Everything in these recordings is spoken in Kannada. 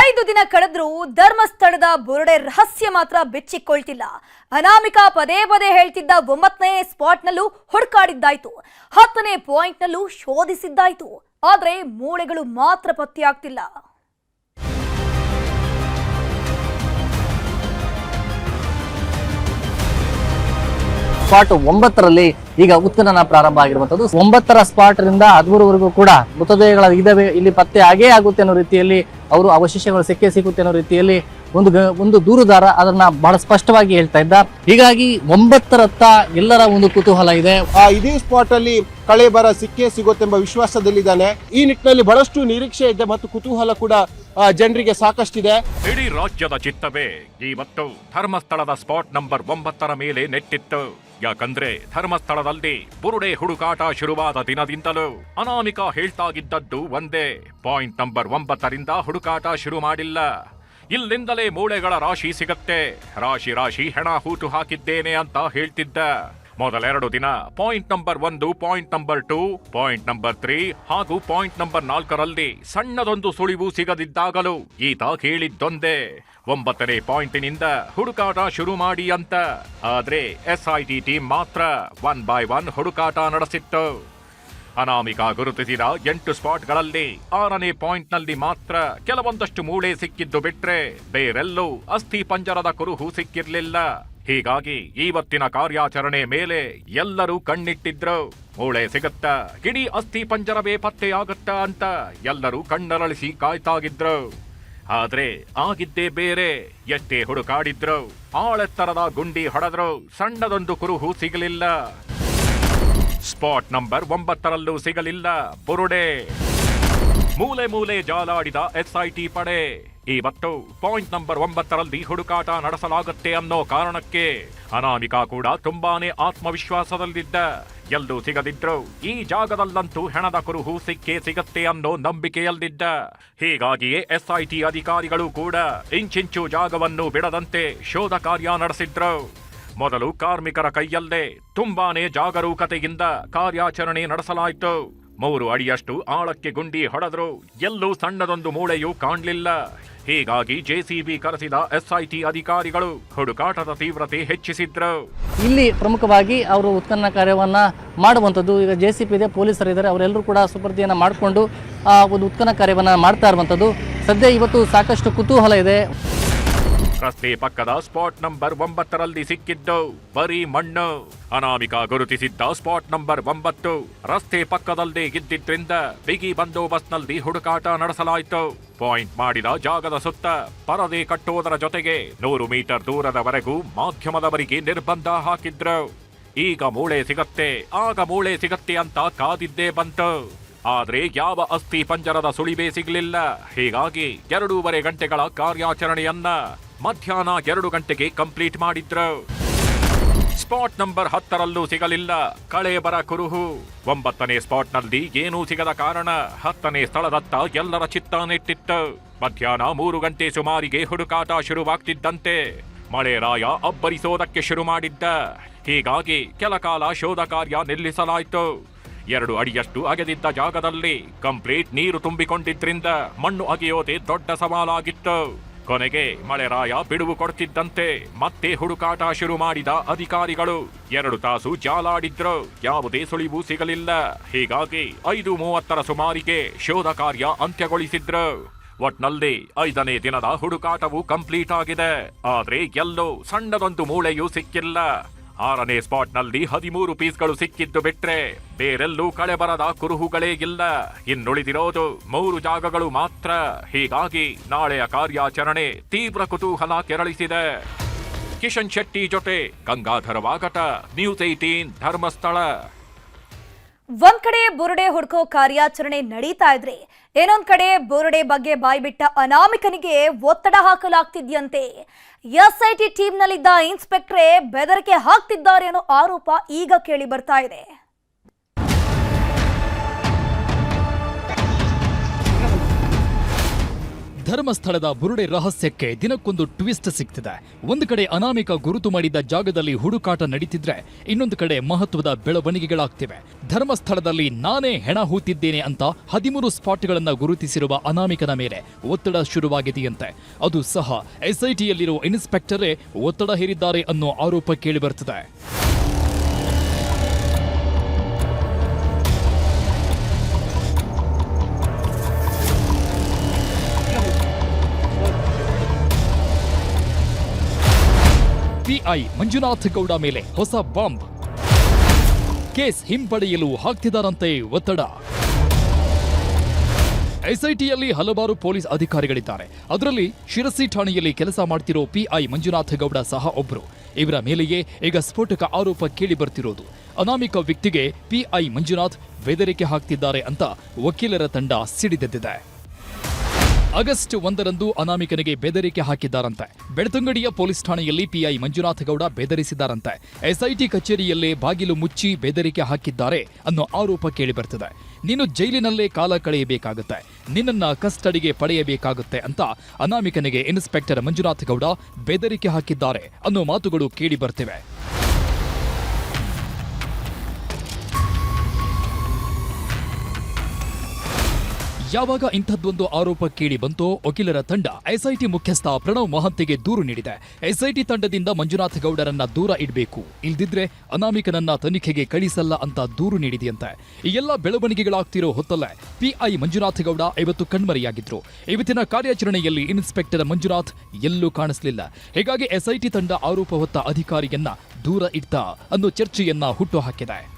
ಐದು ದಿನ ಕಳೆದ್ರೂ ಧರ್ಮಸ್ಥಳದ ಬುರುಡೆ ರಹಸ್ಯ ಮಾತ್ರ ಬೆಚ್ಚಿಕೊಳ್ತಿಲ್ಲ. ಅನಾಮಿಕಾ ಪದೇ ಪದೇ ಹೇಳ್ತಿದ್ದ ಒಂಬತ್ತನೇ ಸ್ಪಾಟ್ನಲ್ಲೂ ಹುಡುಕಾಡಿದ್ದಾಯ್ತು. ಹತ್ತನೇ ಪಾಯಿಂಟ್ನಲ್ಲೂ ಶೋಧಿಸಿದ್ದಾಯ್ತು. ಆದ್ರೆ ಮೂಳೆಗಳು ಮಾತ್ರ ಪತ್ತೆಯಾಗ್ತಿಲ್ಲ. ಸ್ಪಾಟ್ ಒಂಬತ್ತರಲ್ಲಿ ಈಗ ಉತ್ಖನನ ಪ್ರಾರಂಭ ಆಗಿರುವಂತದ್ದು ಒಂಬತ್ತರ ಸ್ಪಾಟ್ ರಿಂದ ಹದಿಮೂರವರೆಗೂ ಕೂಡ ಮೃತದೇಹಗಳ ಇದಾವೆ ಇಲ್ಲಿ ಪತ್ತೆ ಆಗೇ ಆಗುತ್ತೆ ಅನ್ನೋ ರೀತಿಯಲ್ಲಿ ಅವರು ಅವಶೇಷಗಳು ಸಿಕ್ಕೇ ಸಿಗುತ್ತೆ ಅನ್ನೋ ರೀತಿಯಲ್ಲಿ ಒಂದು ಗ- ಒಂದು ದೂರುದಾರ ಅದನ್ನ ಬಹಳ ಸ್ಪಷ್ಟವಾಗಿ ಹೇಳ್ತಾ ಇದ್ದ. ಹೀಗಾಗಿ ಒಂಬತ್ತರತ್ತ ಎಲ್ಲರ ಒಂದು ಕುತೂಹಲ ಇದೆ. ಆ ಇದೇ ಸ್ಪಾಟ್ ಅಲ್ಲಿ ಕಳೆ ಬರ ಸಿಕ್ಕೇ ಸಿಗುತ್ತೆಂಬ ವಿಶ್ವಾಸದಲ್ಲಿದ್ದಾನೆ. ಈ ನಿಟ್ಟಿನಲ್ಲಿ ಬಹಳಷ್ಟು ನಿರೀಕ್ಷೆ ಇದೆ ಮತ್ತು ಕುತೂಹಲ ಕೂಡ ಜನರಿಗೆ ಸಾಕಷ್ಟಿದೆ. ಇಡೀ ರಾಜ್ಯದ ಚಿತ್ತವೇ ಇವತ್ತು ಧರ್ಮಸ್ಥಳದ ಸ್ಪಾಟ್ ನಂಬರ್ ಒಂಬತ್ತರ ಮೇಲೆ ನೆಟ್ಟಿತ್ತು. ಯಾಕಂದ್ರೆ ಧರ್ಮಸ್ಥಳದಲ್ಲಿ ಬುರುಡೆ ಹುಡುಕಾಟ ಶುರುವಾದ ದಿನದಿಂದಲೂ ಅನಾಮಿಕ ಹೇಳ್ತಾಗಿದ್ದದ್ದು ಒಂದೇ. ಪಾಯಿಂಟ್ ನಂಬರ್ ಒಂಬತ್ತರಿಂದ ಹುಡುಕಾಟ ಶುರು ಮಾಡಿಲ್ಲ. ಇಲ್ಲಿಂದಲೇ ಮೂಳೆಗಳ ರಾಶಿ ಸಿಗತ್ತೆ. ರಾಶಿ ರಾಶಿ ಹೆಣ ಹೂತು ಹಾಕಿದ್ದೇನೆ ಅಂತ ಹೇಳ್ತಿದ್ದ. ಮೊದಲೆರಡು ದಿನ ಪಾಯಿಂಟ್ ನಂಬರ್ ಒಂದು, point number two, point number three ಹಾಗೂ ಪಾಯಿಂಟ್ ನಂಬರ್ ನಾಲ್ಕರಲ್ಲಿ ಸಣ್ಣದೊಂದು ಸುಳಿವು ಸಿಗದಿದ್ದಾಗಲೂ ಈತ ಹೇಳಿದ್ದೊಂದೇ ಒಂಬತ್ತನೇ ಪಾಯಿಂಟಿನಿಂದ ಹುಡುಕಾಟ ಶುರು ಮಾಡಿ ಅಂತ. ಆದ್ರೆ ಎಸ್ಐಟಿ ಟೀಮ್ ಮಾತ್ರ ಒನ್ ಬೈ ಒನ್ ಹುಡುಕಾಟ ನಡೆಸಿತ್ತು. ಅನಾಮಿಕಾ ಗುರುತಿಸಿದ ಎಂಟು ಸ್ಪಾಟ್ಗಳಲ್ಲಿ ಆರನೇ ಪಾಯಿಂಟ್ನಲ್ಲಿ ಮಾತ್ರ ಕೆಲವೊಂದಷ್ಟು ಮೂಳೆ ಸಿಕ್ಕಿದ್ದು ಬಿಟ್ರೆ ಬೇರೆಲ್ಲೂ ಅಸ್ಥಿ ಪಂಜರದ ಕುರುಹು ಸಿಕ್ಕಿರಲಿಲ್ಲ. ಹೀಗಾಗಿ ಇವತ್ತಿನ ಕಾರ್ಯಾಚರಣೆ ಮೇಲೆ ಎಲ್ಲರೂ ಕಣ್ಣಿಟ್ಟಿದ್ರು. ಮೂಳೆ ಸಿಗುತ್ತಾ ಇಡೀ ಅಸ್ಥಿ ಪಂಜರವೇ ಪತ್ತೆಯಾಗುತ್ತಾ ಅಂತ ಎಲ್ಲರೂ ಕಣ್ಣರಳಿಸಿ ಕಾಯ್ತಾಗಿದ್ರು. ಆದ್ರೆ ಆಗಿದ್ದೇ ಬೇರೆ. ಎಷ್ಟೇ ಹುಡುಕಾಡಿದ್ರು, ಆಳೆತ್ತರದ ಗುಂಡಿ ಹೊಡೆದ್ರು ಸಣ್ಣದೊಂದು ಕುರುಹು ಸಿಗಲಿಲ್ಲ. ಸ್ಪಾಟ್ ನಂಬರ್ ಒಂಬತ್ತರಲ್ಲೂ ಸಿಗಲಿಲ್ಲ. ಬುರುಡೆ. ಮೂಲೆ ಮೂಲೆ ಜಾಲಾಡಿದ ಎಸ್ಐಟಿ ಪಡೆ. ಇವತ್ತು ಪಾಯಿಂಟ್ ನಂಬರ್ ಒಂಬತ್ತರಲ್ಲಿ ಹುಡುಕಾಟ ನಡೆಸಲಾಗುತ್ತೆ ಅನ್ನೋ ಕಾರಣಕ್ಕೆ ಅನಾಮಿಕಾ ಕೂಡ ತುಂಬಾನೇ ಆತ್ಮವಿಶ್ವಾಸದಲ್ಲಿದ್ದ. ಎಲ್ಲೂ ಸಿಗದಿದ್ರು ಈ ಜಾಗದಲ್ಲಂತೂ ಹೆಣದ ಕುರುಹು ಸಿಕ್ಕೇ ಸಿಗತ್ತೆ ಅನ್ನೋ ನಂಬಿಕೆಯಲ್ಲಿದ್ದ. ಹೀಗಾಗಿಯೇ ಎಸ್ಐಟಿ ಅಧಿಕಾರಿಗಳು ಕೂಡ ಇಂಚಿಂಚು ಜಾಗವನ್ನು ಬಿಡದಂತೆ ಶೋಧ ಕಾರ್ಯ ನಡೆಸಿದ್ರು. ಮೊದಲು ಕಾರ್ಮಿಕರ ಕೈಯಲ್ಲೇ ತುಂಬಾನೇ ಜಾಗರೂಕತೆಯಿಂದ ಕಾರ್ಯಾಚರಣೆ ನಡೆಸಲಾಯಿತು. ಮೂರು ಅಡಿಯಷ್ಟು ಆಳಕ್ಕೆ ಗುಂಡಿ ಹೊಡೆದ್ರು. ಎಲ್ಲೂ ಸಣ್ಣದೊಂದು ಮೂಳೆಯೂ ಕಾಣ್ಲಿಲ್ಲ. ಹೀಗಾಗಿ ಜೆಸಿಬಿ ಕರೆಸಿದ ಎಸ್ಐಟಿ ಅಧಿಕಾರಿಗಳು ಹುಡುಕಾಟದ ತೀವ್ರತೆ ಹೆಚ್ಚಿಸಿದ್ರು. ಇಲ್ಲಿ ಪ್ರಮುಖವಾಗಿ ಅವರು ಉತ್ಖನನ ಕಾರ್ಯವನ್ನ ಮಾಡುವಂಥದ್ದು, ಈಗ ಜೆ ಸಿ ಇದೆ, ಪೊಲೀಸರು ಇದ್ದಾರೆ, ಅವರೆಲ್ಲರೂ ಕೂಡ ಸುಪರ್ದಿಯನ್ನು ಮಾಡಿಕೊಂಡು, ಆ, ಒಂದು ಉತ್ಖನನ ಕಾರ್ಯವನ್ನ ಮಾಡ್ತಾ ಇರುವಂಥದ್ದು. ಸದ್ಯ ಇವತ್ತು ಸಾಕಷ್ಟು ಕುತೂಹಲ ಇದೆ. ರಸ್ತೆ ಪಕ್ಕದ ಸ್ಪಾಟ್ ನಂಬರ್ ಒಂಬತ್ತರಲ್ಲಿ ಸಿಕ್ಕಿದ್ದು. ಬರೀ ಮಣ್ಣು. ಅನಾಮಿಕ ಗುರುತಿಸಿದ್ದ ಸ್ಪಾಟ್ ನಂಬರ್ ಒಂಬತ್ತು. ರಸ್ತೆ ಪಕ್ಕದಲ್ಲೇ ಇದ್ದಿದ್ರಿಂದ ಬಿಗಿ ಬಂದೋಬಸ್ತ್ನಲ್ಲಿ ಹುಡುಕಾಟ ನಡೆಸಲಾಯಿತು. ಪಾಯಿಂಟ್ ಮಾಡಿದ ಜಾಗದ ಸುತ್ತ ಪರದೆ ಕಟ್ಟುವುದರ ಜೊತೆಗೆ ನೂರು ಮೀಟರ್ ದೂರದವರೆಗೂ ಮಾಧ್ಯಮದವರಿಗೆ ನಿರ್ಬಂಧ ಹಾಕಿದ್ರು. ಈಗ ಮೂಳೆ ಸಿಗತ್ತೆ, ಆಗ ಮೂಳೆ ಸಿಗತ್ತೆ ಅಂತ ಕಾದಿದ್ದೇ ಬಂತು. ಆದರೆ ಯಾವ ಅಸ್ಥಿ ಪಂಜರದ ಸುಳಿವೇ ಸಿಗಲಿಲ್ಲ. ಹೀಗಾಗಿ ಎರಡೂವರೆ ಗಂಟೆಗಳ ಕಾರ್ಯಾಚರಣೆಯನ್ನ ಮಧ್ಯಾಹ್ನ ಎರಡು ಗಂಟೆಗೆ ಕಂಪ್ಲೀಟ್ ಮಾಡಿದ್ರು. ಸ್ಪಾಟ್ ನಂಬರ್ ಹತ್ತರಲ್ಲೂ ಸಿಗಲಿಲ್ಲ. ಕಳೆ ಬರ ಕುರುಹು. ಒಂಬತ್ತನೇ ಸ್ಪಾಟ್ನಲ್ಲಿ ಏನೂ ಸಿಗದ ಕಾರಣ ಹತ್ತನೇ ಸ್ಥಳದತ್ತ ಎಲ್ಲರ ಚಿತ್ತ ನೆಟ್ಟಿತ್ತು. ಮಧ್ಯಾಹ್ನ ಮೂರು ಗಂಟೆ ಸುಮಾರಿಗೆ ಹುಡುಕಾಟ ಶುರುವಾಗ್ತಿದ್ದಂತೆ. ಮಳೆ ರಾಯ ಅಬ್ಬರಿಸೋದಕ್ಕೆ ಶುರು ಮಾಡಿದ್ದ. ಹೀಗಾಗಿ ಕೆಲ ಕಾಲ ಶೋಧ ಕಾರ್ಯ ನಿಲ್ಲಿಸಲಾಯಿತು. ಎರಡು ಅಡಿಯಷ್ಟು ಅಗೆದಿದ್ದ ಜಾಗದಲ್ಲಿ ಕಂಪ್ಲೀಟ್ ನೀರು ತುಂಬಿಕೊಂಡಿದ್ರಿಂದ ಮಣ್ಣು ಅಗೆಯೋದೇ ದೊಡ್ಡ ಸವಾಲಾಗಿತ್ತು. ಕೊನೆಗೆ ಮಳೆರಾಯ ಬಿಡುವು ಕೊಡ್ತಿದ್ದಂತೆ ಮತ್ತೆ ಹುಡುಕಾಟ ಶುರು ಮಾಡಿದ ಅಧಿಕಾರಿಗಳು. ಎರಡು ತಾಸು ಜಾಲಾಡಿದ್ರು. ಯಾವುದೇ ಸುಳಿವು ಸಿಗಲಿಲ್ಲ. ಹೀಗಾಗಿ ಐದು ಮೂವತ್ತರ ಸುಮಾರಿಗೆ ಶೋಧ ಕಾರ್ಯ ಅಂತ್ಯಗೊಳಿಸಿದ್ರು. ಒಟ್ನಲ್ಲಿ ಐದನೇ ದಿನದ ಹುಡುಕಾಟವು ಕಂಪ್ಲೀಟ್ ಆಗಿದೆ. ಆದ್ರೆ ಎಲ್ಲೋ ಸಣ್ಣದೊಂದು ಮೂಳೆಯೂ ಸಿಕ್ಕಿಲ್ಲ. ಆರನೇ ಸ್ಪಾಟ್ನಲ್ಲಿ ಹದಿಮೂರು ಪೀಸ್ಗಳು ಸಿಕ್ಕಿದ್ದು ಬಿಟ್ರೆ ಬೇರೆಲ್ಲೂ ಕಳೆ ಬರದ ಕುರುಹುಗಳೇ ಇಲ್ಲ. ಇನ್ನುಳಿದಿರೋದು ಮೂರು ಜಾಗಗಳು ಮಾತ್ರ. ಹೀಗಾಗಿ ನಾಳೆಯ ಕಾರ್ಯಾಚರಣೆ ತೀವ್ರ ಕುತೂಹಲ ಕೆರಳಿಸಿದೆ. ಕಿಶನ್ ಶೆಟ್ಟಿ ಜೊತೆ ಗಂಗಾಧರ ವಾಗಟ, ನ್ಯೂಸ್ ಏಟೀನ್ ಧರ್ಮಸ್ಥಳ. ಒಂದ್ ಕಡೆ ಬುರುಡೆ ಹುಡ್ಕೋ ಕಾರ್ಯಾಚರಣೆ ನಡೀತಾ ಇದ್ರೆ ಏನೊಂದ್ ಕಡೆ ಬೋರ್ಡೆ ಬಗ್ಗೆ ಬಾಯ್ಬಿಟ್ಟ ಅನಾಮಿಕನಿಗೆ ಒತ್ತಡ ಹಾಕಲಾಗ್ತಿದ್ಯಂತೆ. ಎಸ್ಐಟಿ ಟೀಮ್ನಲ್ಲಿದ್ದ ಇನ್ಸ್ಪೆಕ್ಟ್ರೇ ಬೆದರಿಕೆ ಹಾಕ್ತಿದ್ದಾರೆ ಅನ್ನೋ ಆರೋಪ ಈಗ ಕೇಳಿ ಬರ್ತಾ ಇದೆ. ಧರ್ಮಸ್ಥಳದ ಬುರುಡೆ ರಹಸ್ಯಕ್ಕೆ ದಿನಕ್ಕೊಂದು ಟ್ವಿಸ್ಟ್ ಸಿಗ್ತಿದೆ. ಒಂದು ಕಡೆ ಅನಾಮಿಕ ಗುರುತು ಮಾಡಿದ್ದ ಜಾಗದಲ್ಲಿ ಹುಡುಕಾಟ ನಡೀತಿದ್ರೆ ಇನ್ನೊಂದು ಕಡೆ ಮಹತ್ವದ ಬೆಳವಣಿಗೆಗಳಾಗ್ತಿವೆ. ಧರ್ಮಸ್ಥಳದಲ್ಲಿ ನಾನೇ ಹೆಣ ಹೂತಿದ್ದೇನೆ ಅಂತ ಹದಿಮೂರು ಸ್ಪಾಟ್ಗಳನ್ನ ಗುರುತಿಸಿರುವ ಅನಾಮಿಕನ ಮೇಲೆ ಒತ್ತಡ ಶುರುವಾಗಿದೆಯಂತೆ. ಅದು ಸಹ ಎಸ್ಐಟಿಯಲ್ಲಿರುವ ಇನ್ಸ್ಪೆಕ್ಟರೇ ಒತ್ತಡ ಹೇರಿದ್ದಾರೆ ಅನ್ನೋ ಆರೋಪ ಕೇಳಿಬರ್ತದೆ ಪಿಐ ಮಂಜುನಾಥ್ ಗೌಡ ಮೇಲೆ ಹೊಸ ಬಾಂಬ್. ಕೇಸ್ ಹಿಂಪಡೆಯಲು ಹಾಕ್ತಿದಾರಂತೆ ಒತ್ತಡ. ಎಸ್ಐಟಿಯಲ್ಲಿ ಹಲವಾರು ಪೊಲೀಸ್ ಅಧಿಕಾರಿಗಳಿದ್ದಾರೆ. ಅದರಲ್ಲಿ ಶಿರಸಿ ಠಾಣೆಯಲ್ಲಿ ಕೆಲಸ ಮಾಡ್ತಿರೋ ಪಿಐ ಮಂಜುನಾಥ ಗೌಡ ಸಹ ಒಬ್ಬರು ಇವರ ಮೇಲೆಯೇ ಈಗ ಸ್ಫೋಟಕ ಆರೋಪ ಕೇಳಿ ಬರ್ತಿರೋದು. ಅನಾಮಿಕ ವ್ಯಕ್ತಿಗೆ ಪಿಐ ಮಂಜುನಾಥ್ ಬೆದರಿಕೆ ಹಾಕ್ತಿದ್ದಾರೆ ಅಂತ ವಕೀಲರ ತಂಡ ಸಿಡಿದೆದ್ದಿದೆ. ಆಗಸ್ಟ್ ಒಂದರಂದು ಅನಾಮಿಕನಿಗೆ ಬೆದರಿಕೆ ಹಾಕಿದ್ದಾರಂತೆ. ಬೆಳ್ತಂಗಡಿಯ ಪೊಲೀಸ್ ಠಾಣೆಯಲ್ಲಿ ಪಿಐ ಮಂಜುನಾಥ ಗೌಡ ಬೆದರಿಸಿದ್ದಾರಂತೆ. ಎಸ್ಐಟಿ ಕಚೇರಿಯಲ್ಲೇ ಬಾಗಿಲು ಮುಚ್ಚಿ ಬೆದರಿಕೆ ಹಾಕಿದ್ದಾರೆ ಅನ್ನೋ ಆರೋಪ ಕೇಳಿಬರ್ತಿದೆ ನೀನು ಜೈಲಿನಲ್ಲೇ ಕಾಲ ಕಳೆಯಬೇಕಾಗುತ್ತೆ. ನಿನ್ನನ್ನ ಕಸ್ಟಡಿಗೆ ಪಡೆಯಬೇಕಾಗುತ್ತೆ ಅಂತ ಅನಾಮಿಕನಿಗೆ ಇನ್ಸ್ಪೆಕ್ಟರ್ ಮಂಜುನಾಥ ಗೌಡ ಬೆದರಿಕೆ ಹಾಕಿದ್ದಾರೆ ಅನ್ನೋ ಮಾತುಗಳು ಕೇಳಿ ಯಾವಾಗ ಇಂಥದ್ದೊಂದು ಆರೋಪ ಕೇಳಿ ಬಂತೋ ವಕೀಲರ ತಂಡ ಎಸ್ಐಟಿ ಮುಖ್ಯಸ್ಥ ಪ್ರಣವ್ ಮಹಂತಿಗೆ ದೂರು ನೀಡಿದೆ. ಎಸ್ಐಟಿ ತಂಡದಿಂದ ಮಂಜುನಾಥ ಗೌಡರನ್ನ ದೂರ ಇಡಬೇಕು. ಇಲ್ದಿದ್ರೆ ಅನಾಮಿಕನನ್ನ ತನಿಖೆಗೆ ಕಳಿಸಲ್ಲ ಅಂತ ದೂರು ನೀಡಿದೆಯಂತೆ. ಈ ಎಲ್ಲ ಬೆಳವಣಿಗೆಗಳಾಗ್ತಿರೋ ಹೊತ್ತಲ್ಲೇ ಪಿಐ ಮಂಜುನಾಥ ಗೌಡ ಇವತ್ತು ಕಣ್ಮರೆಯಾಗಿದ್ರು. ಇವತ್ತಿನ ಕಾರ್ಯಾಚರಣೆಯಲ್ಲಿ ಇನ್ಸ್ಪೆಕ್ಟರ್ ಮಂಜುನಾಥ್ ಎಲ್ಲೂ ಕಾಣಿಸಲಿಲ್ಲ. ಹೀಗಾಗಿ ಎಸ್ಐಟಿ ತಂಡ ಆರೋಪ ಹೊತ್ತ ಅಧಿಕಾರಿಯನ್ನ ದೂರ ಇಡ್ತಾ ಅನ್ನೋ ಚರ್ಚೆಯನ್ನ ಹುಟ್ಟುಹಾಕಿದೆ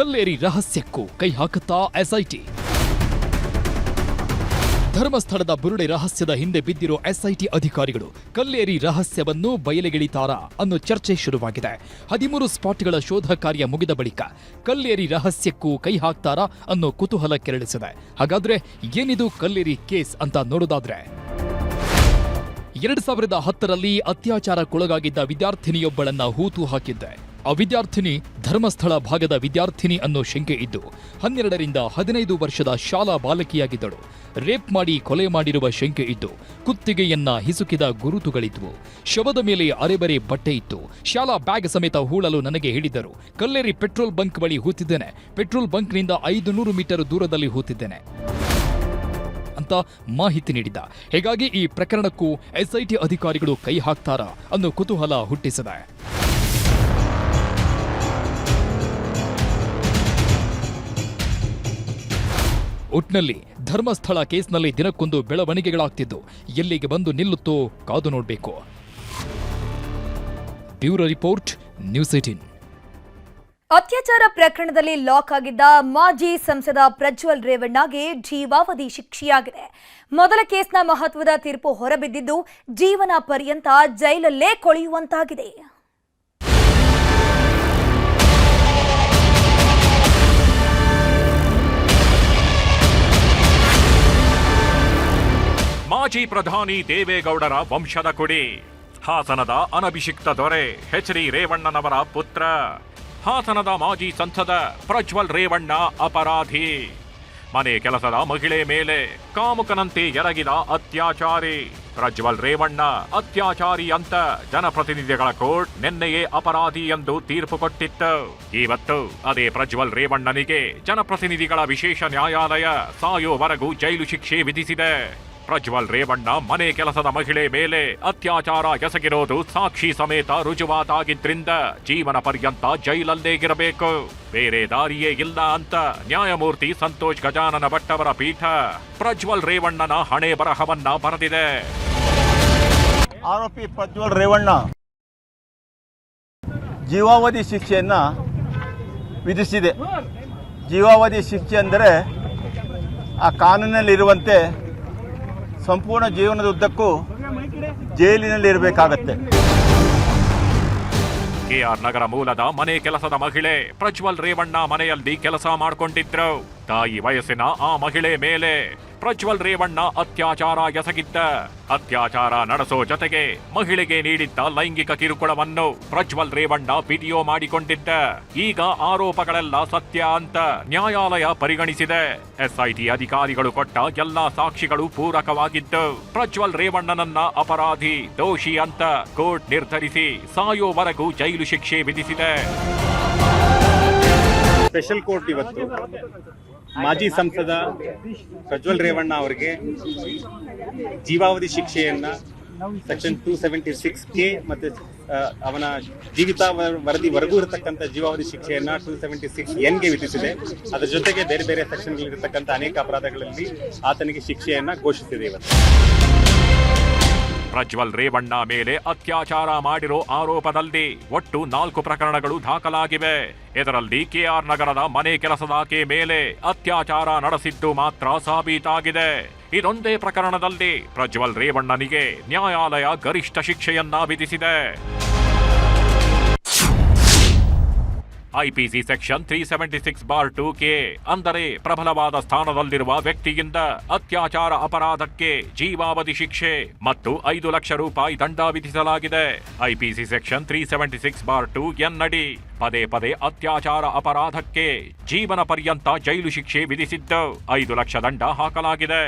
ಕಲ್ಲೇರಿ ರಹಸ್ಯಕ್ಕೂ ಕೈ ಹಾಕುತ್ತಾ ಎಸ್ಐಟಿ. ಧರ್ಮಸ್ಥಳದ ಬುರುಡೆ ರಹಸ್ಯದ ಹಿಂದೆ ಬಿದ್ದಿರೋ ಎಸ್ಐಟಿ ಅಧಿಕಾರಿಗಳು ಕಲ್ಲೇರಿ ರಹಸ್ಯವನ್ನು ಬಯಲಿಗಿಳಿತಾರಾ ಅನ್ನೋ ಚರ್ಚೆ ಶುರುವಾಗಿದೆ. ಹದಿಮೂರು ಸ್ಪಾಟ್ಗಳ ಶೋಧ ಕಾರ್ಯ ಮುಗಿದ ಬಳಿಕ ಕಲ್ಲೇರಿ ರಹಸ್ಯಕ್ಕೂ ಕೈ ಹಾಕ್ತಾರಾ ಅನ್ನೋ ಕುತೂಹಲ ಕೆರಳಿಸಿದೆ. ಹಾಗಾದ್ರೆ ಏನಿದು ಕಲ್ಲೇರಿ ಕೇಸ್ ಅಂತ ನೋಡೋದಾದ್ರೆ? ಎರಡ್ ಸಾವಿರದ ಹತ್ತರಲ್ಲಿ ಅತ್ಯಾಚಾರಕ್ಕೊಳಗಾಗಿದ್ದ ವಿದ್ಯಾರ್ಥಿನಿಯೊಬ್ಬಳನ್ನ ಹೂತು ಹಾಕಿದ್ದೆ. ಆ ವಿದ್ಯಾರ್ಥಿನಿ ಧರ್ಮಸ್ಥಳ ಭಾಗದ ವಿದ್ಯಾರ್ಥಿನಿ ಅನ್ನೋ ಶಂಕೆ ಇದ್ದು, ಹನ್ನೆರಡರಿಂದ ಹದಿನೈದು ವರ್ಷದ ಶಾಲಾ ಬಾಲಕಿಯಾಗಿದ್ದಳು. ರೇಪ್ ಮಾಡಿ ಕೊಲೆ ಮಾಡಿರುವ ಶಂಕೆ ಇದ್ದು, ಕುತ್ತಿಗೆಯನ್ನ ಹಿಸುಕಿದ ಗುರುತುಗಳಿದ್ವು. ಶವದ ಮೇಲೆ ಅರೆಬರೆ ಬಟ್ಟೆ ಇತ್ತು. ಶಾಲಾ ಬ್ಯಾಗ್ ಸಮೇತ ಹೂಳಲು ನನಗೆ ಹೇಳಿದ್ದರು ಕಲ್ಲೇರಿ ಪೆಟ್ರೋಲ್ ಬಂಕ್ ಬಳಿ ಹೂತಿದ್ದೇನೆ. ಪೆಟ್ರೋಲ್ ಬಂಕ್ನಿಂದ ಐದು ನೂರು ಮೀಟರ್ ದೂರದಲ್ಲಿ ಹೂತಿದ್ದೇನೆ ಅಂತ ಮಾಹಿತಿ ನೀಡಿದ್ದ. ಹೀಗಾಗಿ ಈ ಪ್ರಕರಣಕ್ಕೂ ಎಸ್ಐಟಿ ಅಧಿಕಾರಿಗಳು ಕೈ ಹಾಕ್ತಾರಾ ಅನ್ನೋ ಕುತೂಹಲ ಹುಟ್ಟಿಸಿದೆ. ಒಟ್ನಲ್ಲಿ ಧರ್ಮಸ್ಥಳ ಕೇಸ್ನಲ್ಲಿ ದಿನಕ್ಕೊಂದು ಬೆಳವಣಿಗೆಗಳಾಗ್ತಿದ್ದು, ಎಲ್ಲಿಗೆ ಬಂದು ನಿಲ್ಲುತ್ತೋ ಕಾದು ನೋಡಬೇಕು. ಬ್ಯೂರೋ ರಿಪೋರ್ಟ್, ನ್ಯೂಸ್ ಏಟೀನ್ ಅತ್ಯಾಚಾರ ಪ್ರಕರಣದಲ್ಲಿ ಲಾಕ್ ಆಗಿದ್ದ ಮಾಜಿ ಸಂಸದ ಪ್ರಜ್ವಲ್ ರೇವಣ್ಣಗೆ ಜೀವಾವಧಿ ಶಿಕ್ಷೆಯಾಗಿದೆ. ಮೊದಲ ಕೇಸ್ನ ಮಹತ್ವದ ತೀರ್ಪು ಹೊರಬಿದ್ದಿದ್ದು, ಜೀವನ ಪರ್ಯಂತ ಜೈಲಲ್ಲೇ ಕೊಳೆಯುವಂತಾಗಿದೆ. ಮಾಜಿ ಪ್ರಧಾನಿ ದೇವೇಗೌಡರ ವಂಶದ ಕುಡಿ. ಹಾಸನದ ಅನಭಿಷಿಕ್ತ ದೊರೆ ಎಚ್ ಡಿ ರೇವಣ್ಣನವರ ಪುತ್ರ. ಹಾಸನದ ಮಾಜಿ ಸಂಸದ ಪ್ರಜ್ವಲ್ ರೇವಣ್ಣ ಅಪರಾಧಿ. ಮನೆ ಕೆಲಸದ ಮಹಿಳೆ ಮೇಲೆ ಕಾಮುಕನಂತೆ ಎರಗಿದ ಅತ್ಯಾಚಾರಿ. ಪ್ರಜ್ವಲ್ ರೇವಣ್ಣ ಅತ್ಯಾಚಾರಿ ಅಂತ ಜನಪ್ರತಿನಿಧಿಗಳ ಕೋರ್ಟ್ ನಿನ್ನೆಯೇ ಅಪರಾಧಿ ಎಂದು ತೀರ್ಪು ಕೊಟ್ಟಿತ್ತು. ಇವತ್ತು ಅದೇ ಪ್ರಜ್ವಲ್ ರೇವಣ್ಣನಿಗೆ ಜನಪ್ರತಿನಿಧಿಗಳ ವಿಶೇಷ ನ್ಯಾಯಾಲಯ ಸಾಯೋವರೆಗೂ ಜೈಲು ಶಿಕ್ಷೆ ವಿಧಿಸಿದೆ. ಪ್ರಜ್ವಲ್ ರೇವಣ್ಣ, ಮನೆ ಕೆಲಸದ ಮಹಿಳೆ ಮೇಲೆ ಅತ್ಯಾಚಾರ ಎಸಗಿರೋದು ಸಾಕ್ಷಿ ಸಮೇತ ರುಜುವಾತಾಗಿದ್ರಿಂದ ಜೀವನ ಪರ್ಯಂತ ಜೈಲಲ್ಲೇ ಇರಬೇಕು. ಬೇರೆ ದಾರಿಯೇ ಇಲ್ಲ ಅಂತ ನ್ಯಾಯಮೂರ್ತಿ ಸಂತೋಷ್ ಗಜಾನನ ಭಟ್ಟವರ ಪೀಠ ಪ್ರಜ್ವಲ್ ರೇವಣ್ಣನ ಹಣೆ ಬರಹವನ್ನ ಬರೆದಿದೆ. ಆರೋಪಿ ಪ್ರಜ್ವಲ್ ರೇವಣ್ಣ ಜೀವಾವಧಿ ಶಿಕ್ಷೆಯನ್ನ ವಿಧಿಸಿದೆ. ಜೀವಾವಧಿ ಶಿಕ್ಷೆ ಅಂದರೆ ಆ ಕಾನೂನಿನಲ್ಲಿರುವಂತೆ ಸಂಪೂರ್ಣ ಜೀವನದ ಉದ್ದಕ್ಕೂ ಜೈಲಿನಲ್ಲಿ ಇರಬೇಕಾಗತ್ತೆ. ಕೆಆರ್ ನಗರ ಮೂಲದ ಮನೆ ಕೆಲಸದ ಮಹಿಳೆ ಪ್ರಜ್ವಲ್ ರೇವಣ್ಣ ಮನೆಯಲ್ಲಿ ಕೆಲಸ ಮಾಡ್ಕೊಂಡಿದ್ರು. ತಾಯಿ ವಯಸ್ಸಿನ ಆ ಮಹಿಳೆ ಮೇಲೆ ಪ್ರಜ್ವಲ್ ರೇವಣ್ಣ ಅತ್ಯಾಚಾರ ಎಸಗಿದ್ದ. ಅತ್ಯಾಚಾರ ನಡೆಸೋ ಜೊತೆಗೆ ಮಹಿಳೆಗೆ ನೀಡಿದ್ದ ಲೈಂಗಿಕ ಕಿರುಕುಳವನ್ನು ಪ್ರಜ್ವಲ್ ರೇವಣ್ಣ ವಿಡಿಯೋ ಮಾಡಿಕೊಂಡಿದ್ದ. ಈಗ ಆರೋಪಗಳೆಲ್ಲ ಸತ್ಯ ಅಂತ ನ್ಯಾಯಾಲಯ ಪರಿಗಣಿಸಿದೆ. ಎಸ್ಐಟಿ ಅಧಿಕಾರಿಗಳು ಕೊಟ್ಟ ಎಲ್ಲಾ ಸಾಕ್ಷಿಗಳು ಪೂರಕವಾಗಿದ್ದು, ಪ್ರಜ್ವಲ್ ರೇವಣ್ಣನನ್ನ ಅಪರಾಧಿ, ದೋಷಿ ಅಂತ ಕೋರ್ಟ್ ನಿರ್ಧರಿಸಿ ಸಾಯೋವರೆಗೂ ಜೈಲು ಶಿಕ್ಷೆ ವಿಧಿಸಿದೆ. ಸ್ಪೆಷಲ್ ಕೋರ್ಟ್ ಇವತ್ತು. ಮಾಜಿ ಸಂಸದ ಪ್ರಜ್ವಲ್ ರೇವಣ್ಣ ಅವರಿಗೆ ಜೀವಾವಧಿ ಶಿಕ್ಷೆಯನ್ನ section two seventy six K ಮತ್ತೆ ಅವನ ಜೀವಿತ ವರದಿವರೆಗೂ ಇರತಕ್ಕಂಥ ಜೀವಾವಧಿ ಶಿಕ್ಷೆಯನ್ನ ಟೂ ಸೆವೆಂಟಿ ಸಿಕ್ಸ್ ಎನ್ಗೆ ವಿಧಿಸಿದೆ. ಅದರ ಜೊತೆಗೆ ಬೇರೆ ಬೇರೆ ಸೆಕ್ಷನ್ಗಳಿರತಕ್ಕಂಥ ಅನೇಕ ಅಪರಾಧಗಳಲ್ಲಿ ಆತನಿಗೆ ಶಿಕ್ಷೆಯನ್ನ ಘೋಷಿಸಿದೆ ಇವತ್ತು. ಪ್ರಜ್ವಲ್ ರೇವಣ್ಣ ಮೇಲೆ ಅತ್ಯಾಚಾರ ಮಾಡಿರೋ ಆರೋಪದಲ್ಲಿ ಒಟ್ಟು ನಾಲ್ಕು ಪ್ರಕರಣಗಳು ದಾಖಲಾಗಿವೆ. ಇದರಲ್ಲಿ ಕೆಆರ್ ನಗರದ ಮನೆ ಕೆಲಸದಾಕೆ ಮೇಲೆ ಅತ್ಯಾಚಾರ ನಡೆಸಿದ್ದು ಮಾತ್ರ ಸಾಬೀತಾಗಿದೆ. ಇದೊಂದೇ ಪ್ರಕರಣದಲ್ಲಿ ಪ್ರಜ್ವಲ್ ರೇವಣ್ಣನಿಗೆ ನ್ಯಾಯಾಲಯ ಗರಿಷ್ಠ ಶಿಕ್ಷೆಯನ್ನ ವಿಧಿಸಿದೆ. IPC section three seventy six bar two K ಅಂದರೆ ಪ್ರಬಲವಾದ ಸ್ಥಾನದಲ್ಲಿರುವ ವ್ಯಕ್ತಿಯಿಂದ ಅತ್ಯಾಚಾರ ಅಪರಾಧಕ್ಕೆ ಜೀವಾವಧಿ ಶಿಕ್ಷೆ ಮತ್ತು ಐದು ಲಕ್ಷ ರೂಪಾಯಿ ದಂಡ ವಿಧಿಸಲಾಗಿದೆ. IPC section three seventy six bar two ಎನ್ನಡಿ ಪದೇ ಪದೇ ಅತ್ಯಾಚಾರ ಅಪರಾಧಕ್ಕೆ ಜೀವನ ಪರ್ಯಂತ ಜೈಲು ಶಿಕ್ಷೆ ವಿಧಿಸಿದ್ದು ಐದು ಲಕ್ಷ ದಂಡ ಹಾಕಲಾಗಿದೆ.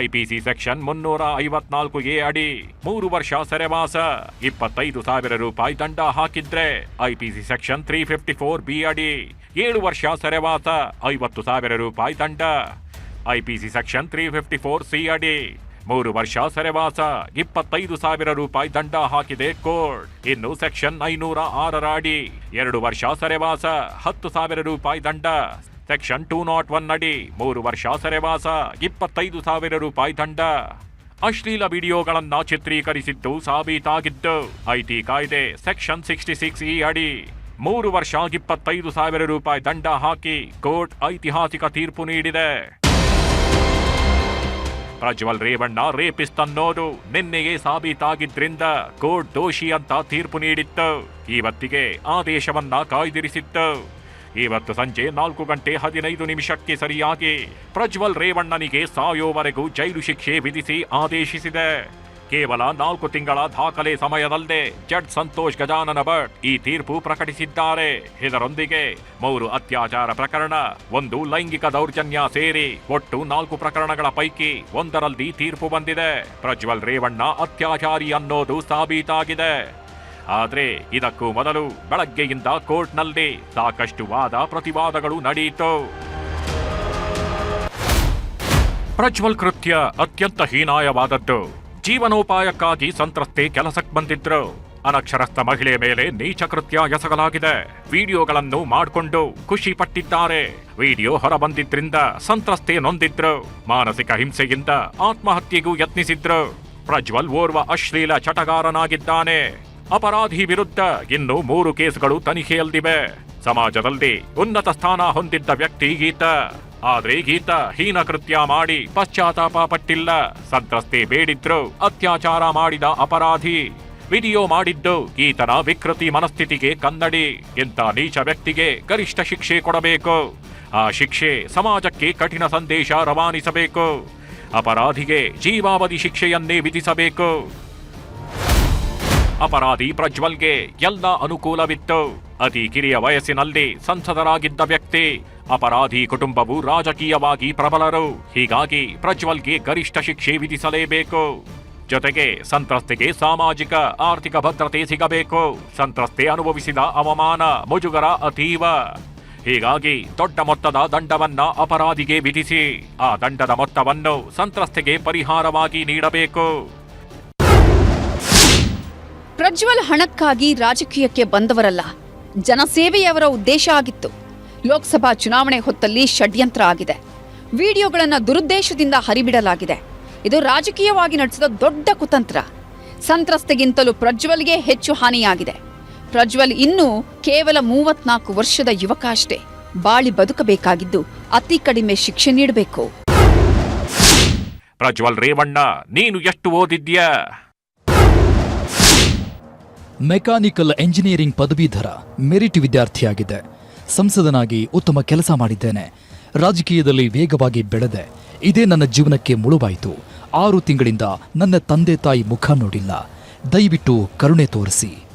ಐಪಿಸಿ ಸೆಕ್ಷನ್ ಮುನ್ನೂರ ಐವತ್ನಾಲ್ಕು ಎ ಅಡಿ. ಮೂರು ವರ್ಷ ಸೆರೆವಾಸ. ಇಪ್ಪತ್ತೈದು ಸಾವಿರ ರೂಪಾಯಿ ದಂಡ ಹಾಕಿದ್ರೆ IPC section three fifty four B ಅಡಿ. ಏಳು ವರ್ಷ ಸೆರೆವಾಸ, ಐವತ್ತು ಸಾವಿರ ರೂಪಾಯಿ ದಂಡ. IPC section three fifty four C ಅಡಿ. ಮೂರು ವರ್ಷ ಸೆರೆವಾಸ, ಇಪ್ಪತ್ತೈದು ಸಾವಿರ ರೂಪಾಯಿ ದಂಡ ಹಾಕಿದೆ ಕೋರ್ಟ್. ಇನ್ನು ಸೆಕ್ಷನ್ ಐನೂರ ಆರರ ಅಡಿ. ಎರಡು ವರ್ಷ ಸೆರೆವಾಸ, ಹತ್ತು ಸಾವಿರ ರೂಪಾಯಿ ದಂಡ. ಸೆಕ್ಷನ್ ಟೂ ನಾಟ್ ಒನ್ ಅಡಿ, ಮೂರು ವರ್ಷ ಸೆರೆವಾಸ, ಇಪ್ಪತ್ತೈದು ಸಾವಿರ ರೂಪಾಯಿ ದಂಡ. ಅಶ್ಲೀಲ ವಿಡಿಯೋಗಳನ್ನ ಚಿತ್ರೀಕರಿಸಿದ್ದು ಸಾಬೀತಾಗಿದ್ದು. ಐಟಿ ಕಾಯ್ದೆ ಸೆಕ್ಷನ್ ಸಿಕ್ಸ್ಟಿ ಸಿಕ್ಸ್ ಈ ಅಡಿ, ಮೂರು ವರ್ಷ ಇಪ್ಪತ್ತೈದು ಸಾವಿರ ರೂಪಾಯಿ ದಂಡ ಹಾಕಿ ಕೋರ್ಟ್ ಐತಿಹಾಸಿಕ ತೀರ್ಪು ನೀಡಿದೆ. ಪ್ರಜ್ವಲ್ ರೇವಣ್ಣ ರೇಪಿಸ್ಟ್ ಅನ್ನೋದು ನಿನ್ನೆಯೇ ಸಾಬೀತಾಗಿದ್ರಿಂದ ಕೋರ್ಟ್ ದೋಷಿ ಅಂತ ತೀರ್ಪು ನೀಡಿತ್ತು. ಇವತ್ತಿಗೆ ಆದೇಶವನ್ನ ಕಾಯ್ದಿರಿಸಿತ್ತು. ಇವತ್ತು ಸಂಜೆ ನಾಲ್ಕು ಗಂಟೆ ಹದಿನೈದು ನಿಮಿಷಕ್ಕೆ ಸರಿಯಾಗಿ ಪ್ರಜ್ವಲ್ ರೇವಣ್ಣನಿಗೆ ಸಾಯೋವರೆಗೂ ಜೈಲು ಶಿಕ್ಷೆ ವಿಧಿಸಿ ಆದೇಶಿಸಿದೆ. ಕೇವಲ ನಾಲ್ಕು ತಿಂಗಳ ದಾಖಲೆ ಸಮಯದಲ್ಲೇ ಜಡ್ ಸಂತೋಷ್ ಗಜಾನನ ಭಟ್ ಈ ತೀರ್ಪು ಪ್ರಕಟಿಸಿದ್ದಾರೆ. ಇದರೊಂದಿಗೆ ಮೂರು ಅತ್ಯಾಚಾರ ಪ್ರಕರಣ, ಒಂದು ಲೈಂಗಿಕ ದೌರ್ಜನ್ಯ ಸೇರಿ ಒಟ್ಟು ನಾಲ್ಕು ಪ್ರಕರಣಗಳ ಪೈಕಿ ಒಂದರಲ್ಲಿ ತೀರ್ಪು ಬಂದಿದೆ. ಪ್ರಜ್ವಲ್ ರೇವಣ್ಣ ಅತ್ಯಾಚಾರಿ ಅನ್ನೋದು ಸಾಬೀತಾಗಿದೆ. ಆದ್ರೆ ಇದಕ್ಕೂ ಮೊದಲು ಬೆಳಗ್ಗೆಯಿಂದ ಕೋರ್ಟ್ನಲ್ಲಿ ಸಾಕಷ್ಟು ವಾದ ಪ್ರತಿವಾದಗಳು ನಡೆಯಿತು ಪ್ರಜ್ವಲ್ ಕೃತ್ಯ ಅತ್ಯಂತ ಹೀನಾಯವಾದದ್ದು. ಜೀವನೋಪಾಯಕ್ಕಾಗಿ ಸಂತ್ರಸ್ತೆ ಕೆಲಸಕ್ಕೆ ಬಂದಿದ್ರು. ಅನಕ್ಷರಸ್ಥ ಮಹಿಳೆಯ ಮೇಲೆ ನೀಚ ಕೃತ್ಯ ಎಸಗಲಾಗಿದೆ. ವಿಡಿಯೋಗಳನ್ನು ಮಾಡಿಕೊಂಡು ಖುಷಿ ಪಟ್ಟಿದ್ದಾರೆ ವಿಡಿಯೋ ಹೊರಬಂದಿದ್ರಿಂದ ಸಂತ್ರಸ್ತೆ ನೊಂದಿದ್ರು. ಮಾನಸಿಕ ಹಿಂಸೆಯಿಂದ ಆತ್ಮಹತ್ಯೆಗೂ ಯತ್ನಿಸಿದ್ರು. ಪ್ರಜ್ವಲ್ ಓರ್ವ ಅಶ್ಲೀಲ ಚಟಗಾರನಾಗಿದ್ದಾನೆ. ಅಪರಾಧಿ ವಿರುದ್ಧ ಇನ್ನು ಮೂರು ಕೇಸ್ಗಳು ತನಿಖೆಯಲ್ಲಿವೆ ಸಮಾಜದಲ್ಲಿ ಉನ್ನತ ಸ್ಥಾನ ಹೊಂದಿದ್ದ ವ್ಯಕ್ತಿ ಗೀತ. ಆದ್ರೆ ಗೀತ ಹೀನ ಕೃತ್ಯ ಮಾಡಿ ಪಶ್ಚಾತ್ತಾಪ ಪಟ್ಟಿಲ್ಲ. ಸಂತ್ರಸ್ತೆ ಬೇಡಿದ್ರು ಅತ್ಯಾಚಾರ ಮಾಡಿದ ಅಪರಾಧಿ. ವಿಡಿಯೋ ಮಾಡಿದ್ದು ಗೀತನ ವಿಕೃತಿ ಮನಸ್ಥಿತಿಗೆ ಕನ್ನಡಿ. ಇಂಥ ನೀಚ ವ್ಯಕ್ತಿಗೆ ಗರಿಷ್ಠ ಶಿಕ್ಷೆ ಕೊಡಬೇಕು. ಆ ಶಿಕ್ಷೆ ಸಮಾಜಕ್ಕೆ ಕಠಿಣ ಸಂದೇಶ ರವಾನಿಸಬೇಕು. ಅಪರಾಧಿಗೆ ಜೀವಾವಧಿ ಶಿಕ್ಷೆಯನ್ನೇ ವಿಧಿಸಬೇಕು. ಅಪರಾಧಿ ಪ್ರಜ್ವಲ್ಗೆ ಎಲ್ಲ ಅನುಕೂಲವಿತ್ತು. ಅತಿ ಕಿರಿಯ ವಯಸ್ಸಿನಲ್ಲಿ ಸಂಸದರಾಗಿದ್ದ ವ್ಯಕ್ತಿ, ಅಪರಾಧಿ ಕುಟುಂಬವು ರಾಜಕೀಯವಾಗಿ ಪ್ರಬಲರು, ಹೀಗಾಗಿ ಪ್ರಜ್ವಲ್ಗೆ ಗರಿಷ್ಠ ಶಿಕ್ಷೆ ವಿಧಿಸಲೇಬೇಕು. ಜೊತೆಗೆ ಸಂತ್ರಸ್ತೆಗೆ ಸಾಮಾಜಿಕ, ಆರ್ಥಿಕ ಭದ್ರತೆ ಸಿಗಬೇಕು. ಸಂತ್ರಸ್ತೆ ಅನುಭವಿಸಿದ ಅವಮಾನ ಮುಜುಗರ ಅತೀವ. ಹೀಗಾಗಿ ದೊಡ್ಡ ಮೊತ್ತದ ದಂಡವನ್ನ ಅಪರಾಧಿಗೆ ವಿಧಿಸಿ, ಆ ದಂಡದ ಮೊತ್ತವನ್ನು ಸಂತ್ರಸ್ತೆಗೆ ಪರಿಹಾರವಾಗಿ ನೀಡಬೇಕು. ಪ್ರಜ್ವಲ್ ಹಣಕ್ಕಾಗಿ ರಾಜಕೀಯಕ್ಕೆ ಬಂದವರಲ್ಲ. ಜನಸೇವೆಯವರ ಉದ್ದೇಶ ಆಗಿತ್ತು. ಲೋಕಸಭಾ ಚುನಾವಣೆ ಹೊತ್ತಲ್ಲಿ ಷಡ್ಯಂತ್ರ ಆಗಿದೆ. ವಿಡಿಯೋಗಳನ್ನು ದುರುದ್ದೇಶದಿಂದ ಹರಿಬಿಡಲಾಗಿದೆ. ಇದು ರಾಜಕೀಯವಾಗಿ ನಡೆಸಿದ ದೊಡ್ಡ ಕುತಂತ್ರ. ಸಂತ್ರಸ್ತೆಗಿಂತಲೂ ಪ್ರಜ್ವಲ್ಗೆ ಹೆಚ್ಚು ಹಾನಿಯಾಗಿದೆ. ಪ್ರಜ್ವಲ್ ಇನ್ನೂ ಕೇವಲ ಮೂವತ್ನಾಲ್ಕು ವರ್ಷದ ಯುವಕ ಅಷ್ಟೇ. ಬಾಳಿ ಬದುಕಬೇಕಾಗಿದ್ದು ಅತಿ ಕಡಿಮೆ ಶಿಕ್ಷೆ ನೀಡಬೇಕು. ಪ್ರಜ್ವಲ್ ರೇವಣ್ಣ, ನೀನು ಎಷ್ಟು ಓದಿದ್ಯಾ? ಮೆಕ್ಯಾನಿಕಲ್ ಎಂಜಿನಿಯರಿಂಗ್ ಪದವೀಧರ ಮೆರಿಟ್ ವಿದ್ಯಾರ್ಥಿಯಾಗಿದೆ. ಸಂಸದನಾಗಿ ಉತ್ತಮ ಕೆಲಸ ಮಾಡಿದ್ದೇನೆ. ರಾಜಕೀಯದಲ್ಲಿ ವೇಗವಾಗಿ ಬೆಳೆದೆ. ಇದೇ ನನ್ನ ಜೀವನಕ್ಕೆ ಮುಳುವಾಯಿತು. ಆರು ತಿಂಗಳಿಂದ ನನ್ನ ತಂದೆ ತಾಯಿ ಮುಖ ನೋಡಿಲ್ಲ. ದಯವಿಟ್ಟು ಕರುಣೆ ತೋರಿಸಿ.